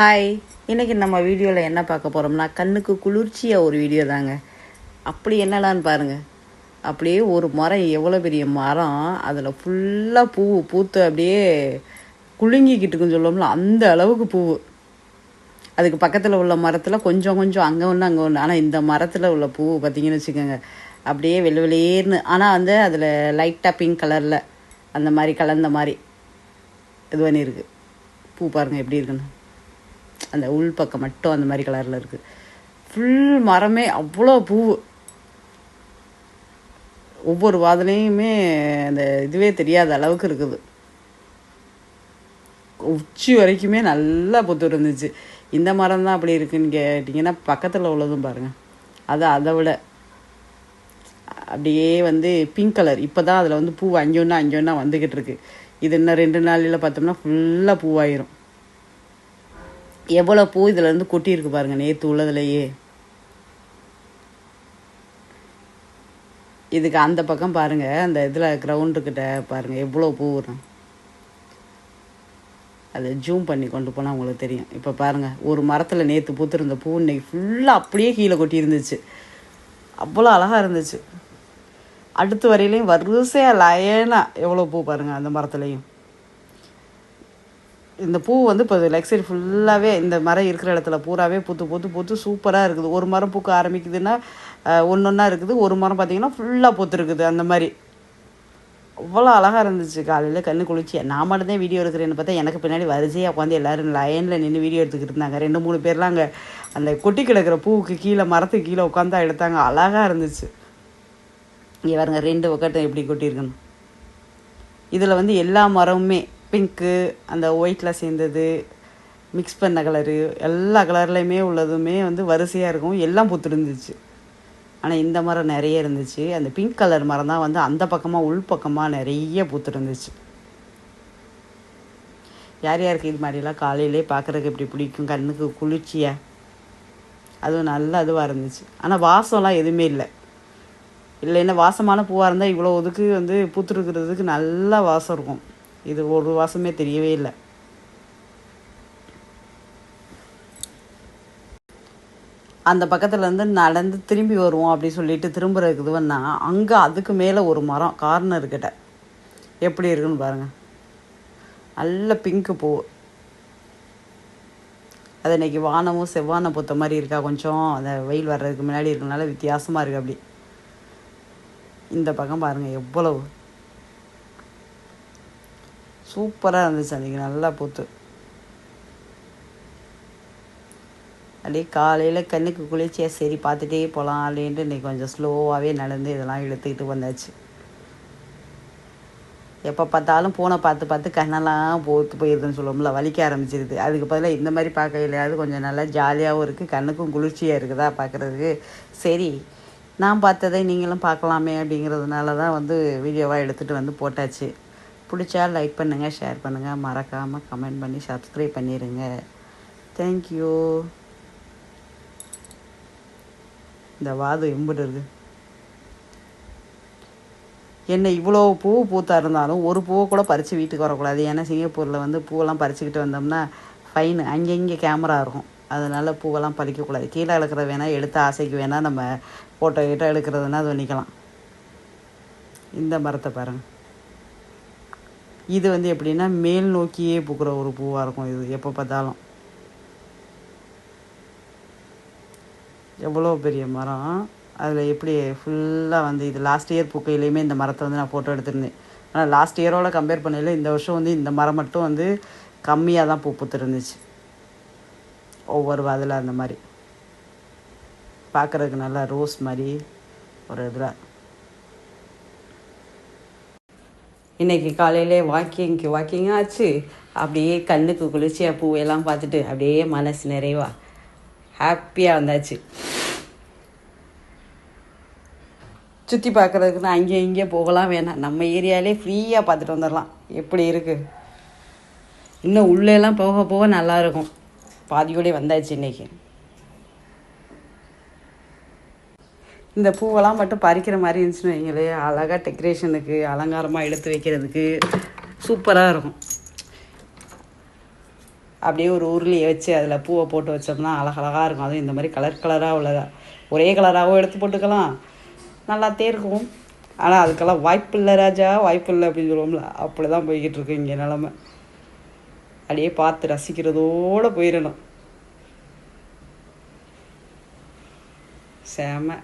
Hi இன்றைக்கி நம்ம வீடியோவில் என்ன பார்க்க போகிறோம்னா கண்ணுக்கு குளிர்ச்சியாக ஒரு வீடியோ தாங்க. அப்படி என்னடான்னு பாருங்கள் அப்படியே ஒரு மரம் எவ்வளோ பெரிய மரம் அதில் ஃபுல்லாக பூ பூத்து அப்படியே குலுங்கிக்கிட்டு இருக்குன்னு சொல்லுவோம்ல அந்த அளவுக்கு பூ. அதுக்கு பக்கத்தில் உள்ள மரத்தில் கொஞ்சம் கொஞ்சம் அங்கே ஒன்று அங்கே ஒன்று ஆனால் இந்த மரத்தில் உள்ள பூ பார்த்தீங்கன்னு வச்சுக்கோங்க. அப்படியே வெளி வெளியேர்னு ஆனால் வந்து அதில் லைட்டாக பிங்க் கலரில் அந்த மாதிரி கலந்த மாதிரி இது பண்ணியிருக்கு. பூ பாருங்கள் எப்படி இருக்குன்னு. அந்த உள் பக்கம் மட்டும் அந்த மாதிரி கலரில் இருக்குது ஃபுல் மரமே அவ்வளோ பூ ஒவ்வொரு வாதனையுமே அந்த இதுவே தெரியாத அளவுக்கு இருக்குது. உச்சி வரைக்குமே நல்லா புத்து இருந்துச்சு. இந்த மரம் தான் அப்படி இருக்குன்னு கேட்டிங்கன்னா பக்கத்தில் உள்ளதும் பாருங்கள் அது அதை விட அப்படியே வந்து பிங்க் கலர் இப்போ தான் அதில் வந்து பூ அஞ்சொன்னா அஞ்சொன்னா வந்துக்கிட்டு இருக்கு. இது இன்னும் ரெண்டு நாளில் பார்த்தோம்னா ஃபுல்லாக பூவாயிரும். எவ்வளோ பூ இதில் கொட்டியிருக்கு பாருங்க நேற்று உள்ளதுலையே. இதுக்கு அந்த பக்கம் பாருங்க அந்த இதில் கிரவுண்டுக்கிட்ட பாருங்க எவ்வளோ பூ வரும். அதை ஜூம் பண்ணி கொண்டு போனால் உங்களுக்கு தெரியும். இப்போ பாருங்கள் ஒரு மரத்தில் நேற்று பூத்திருந்த பூ இன்னைக்கு ஃபுல்லாக அப்படியே கீழே கொட்டி இருந்துச்சு அவ்வளோ அழகாக இருந்துச்சு. அடுத்து வரையிலையும் வரிசையாக லயனாக எவ்வளோ பூ பாருங்கள் அந்த மரத்துலேயும். இந்த பூ வந்து இப்போ லெக்ஸரி ஃபுல்லாகவே இந்த மரம் இருக்கிற இடத்துல பூராவே பூத்து பூத்து பூத்து சூப்பராக இருக்குது. ஒரு மரம் பூக்க ஆரம்பிக்குதுன்னா ஒன்று ஒன்றா இருக்குது. ஒரு மரம் பார்த்தீங்கன்னா ஃபுல்லாக பூத்துருக்குது அந்த மாதிரி. அவ்வளோ அழகாக இருந்துச்சு. காலையில் கண்ணு குளிச்சு நான் மட்டும்தான் வீடியோ எடுக்கிறேன்னு பார்த்தா எனக்கு பின்னாடி வரிசையாக உட்காந்து எல்லோரும் லைனில் நின்று வீடியோ எடுத்துக்கிட்டு இருந்தாங்க. ரெண்டு மூணு பேர்லாம் அங்கே அந்த கொட்டி கிடக்கிற பூவுக்கு கீழே மரத்துக்கு கீழே உட்காந்தா எடுத்தாங்க. அழகாக இருந்துச்சு. இங்கே பாருங்க ரெண்டு பக்கட்டும் எப்படி கொட்டியிருக்கணும் இதில் வந்து எல்லா மரமுமே பிங்க்கு அந்த ஒயிட்டில் சேர்ந்தது மிக்ஸ் பண்ண கலரு எல்லா கலர்லையுமே உள்ளதுமே வந்து வரிசையாக இருக்கும். எல்லாம் பூத்துருந்துச்சு. ஆனால் இந்த மரம் நிறைய இருந்துச்சு. அந்த பிங்க் கலர் மரம் தான் வந்து அந்த பக்கமாக உள் பக்கமாக நிறைய பூத்துருந்துச்சு. யார் யாருக்கு இது மாதிரிலாம் காலையிலே பார்க்குறதுக்கு இப்படி பிடிக்கும்? கண்ணுக்கு குளிர்ச்சியாக அதுவும் நல்ல இதுவாக இருந்துச்சு. ஆனால் வாசம்லாம் எதுவுமே இல்லை. இல்லைன்னா வாசமான பூவாக இருந்தால் இவ்வளோ இதுக்கு வந்து பூத்துருக்கிறதுக்கு நல்லா வாசம் இருக்கும். இது ஒரு வாசமே தெரியவே இல்லை. அந்த பக்கத்தில் இருந்து நடந்து திரும்பி வருவோம் அப்படி சொல்லிட்டு திரும்புறதுக்கு இதுவன்னா அங்கே அதுக்கு மேலே ஒரு மரம் கார்னர் கிட்ட. எப்படி இருக்குன்னு பாருங்கள் நல்ல பிங்க்கு பூ. அது இன்னைக்கு வானமும் செவ்வானம் பொத்த மாதிரி இருக்கா கொஞ்சம். அந்த வெயில் வர்றதுக்கு முன்னாடி இருக்கனால வித்தியாசமாக இருக்குது அப்படி. இந்த பக்கம் பாருங்கள் எவ்வளவு சூப்பராக இருந்துச்சு அன்றைக்கி நல்லா பூத்து அப்படியே காலையில் கண்ணுக்கு குளிர்ச்சியாக சரி பார்த்துட்டே போகலாம் அப்படின்ட்டு இன்றைக்கி கொஞ்சம் ஸ்லோவாகவே நடந்து இதெல்லாம் இழுத்துக்கிட்டு வந்தாச்சு. எப்போ பார்த்தாலும் ஃபோனை பார்த்து பார்த்து கண்ணெல்லாம் போத்து போயிருதுன்னு சொல்லுவோம்ல வலிக்க ஆரம்பிச்சிருது. அதுக்கு பதிலாக இந்த மாதிரி பார்க்கையிலையாவது கொஞ்சம் நல்லா ஜாலியாகவும் இருக்குது கண்ணுக்கும் குளிர்ச்சியாக இருக்குதா பார்க்குறதுக்கு. சரி நான் பார்த்ததை நீங்களும் பார்க்கலாமே அப்படிங்கிறதுனால தான் வந்து வீடியோவாக எடுத்துகிட்டு வந்து போட்டாச்சு. பிடிச்சா லைக் பண்ணுங்கள் ஷேர் பண்ணுங்கள் மறக்காமல் கமெண்ட் பண்ணி சப்ஸ்கிரைப் பண்ணிடுங்க தேங்க்யூ இந்த வாது எம்பிட்டு என்ன இவ்வளோ பூ பூத்தா இருந்தாலும் ஒரு பூவை கூட பறித்து வீட்டுக்கு வரக்கூடாது. ஏன்னா சிங்கப்பூரில் வந்து பூவெல்லாம் பறிச்சுக்கிட்டு வந்தோம்னா ஃபைனு அங்கங்கே கேமரா இருக்கும். அதனால் பூவெல்லாம் பறிக்கக்கூடாது. கீழே இழக்கிற வேணால் எடுத்து ஆசைக்கு வேணால் நம்ம ஃபோட்டோ கிட்ட எடுக்கிறதுனா அது பண்ணிக்கலாம் இந்த மரத்தை பாருங்கள் இது வந்து எப்படின்னா மேல் நோக்கியே பூக்கிற ஒரு பூவாக இருக்கும் இது எப்போ பார்த்தாலும். எவ்வளோ பெரிய மரம். அதில் எப்படி ஃபுல்லாக வந்து இது லாஸ்ட் இயர் பூக்கையிலையுமே இந்த மரத்தை வந்து நான் ஃபோட்டோ எடுத்திருந்தேன். ஆனால் லாஸ்ட் இயரோட கம்பேர் பண்ணல இந்த வருஷம் வந்து இந்த மரம் மட்டும் வந்து கம்மியாக தான் பூ பூத்துருந்துச்சு ஒவ்வொரு அதில் அந்த மாதிரி. பார்க்குறதுக்கு நல்லா ரோஸ் மாதிரி ஒரு இதில். இன்றைக்கி காலையிலே வாக்கிங்க்கு வாக்கிங் ஆச்சு. அப்படியே கண்ணுக்கு குளிர்ச்சியாக பூவெல்லாம் பார்த்துட்டு அப்படியே மனசு நிறைவா. ஹாப்பியாக வந்தாச்சு. சுற்றி பார்க்குறதுக்குன்னு அங்கே இங்கே போகலாம் வேணாம். நம்ம ஏரியாலே ஃப்ரீயாக பார்த்துட்டு வந்துடலாம். எப்படி இருக்குது இன்னும் உள்ளேலாம் போக போக நல்லாயிருக்கும் பாதியோடய வந்தாச்சு இன்றைக்கி இந்த பூவெல்லாம் மட்டும் பறிக்கிற மாதிரி இருந்துச்சுன்னு வைங்களே அழகாக டெக்கரேஷனுக்கு அலங்காரமாக எடுத்து வைக்கிறதுக்கு சூப்பராக இருக்கும். அப்படியே ஒரு உருளியை வச்சு அதில் பூவை போட்டு வச்சோம்னா அழகழகாக இருக்கும். அதுவும் இந்த மாதிரி கலர் கலராக உள்ளதா ஒரே கலராகவும் எடுத்து போட்டுக்கலாம். நல்லாத்தே இருக்கும் ஆனால் அதுக்கெல்லாம் வாய்ப்பு இல்லை ராஜா வாய்ப்பு இல்லை அப்படின்னு சொல்லுவோம்ல. அப்படி தான் போய்கிட்டு இருக்கு இங்கே நிலமை. அப்படியே பார்த்து ரசிக்கிறதோடு போயிடணும். செம.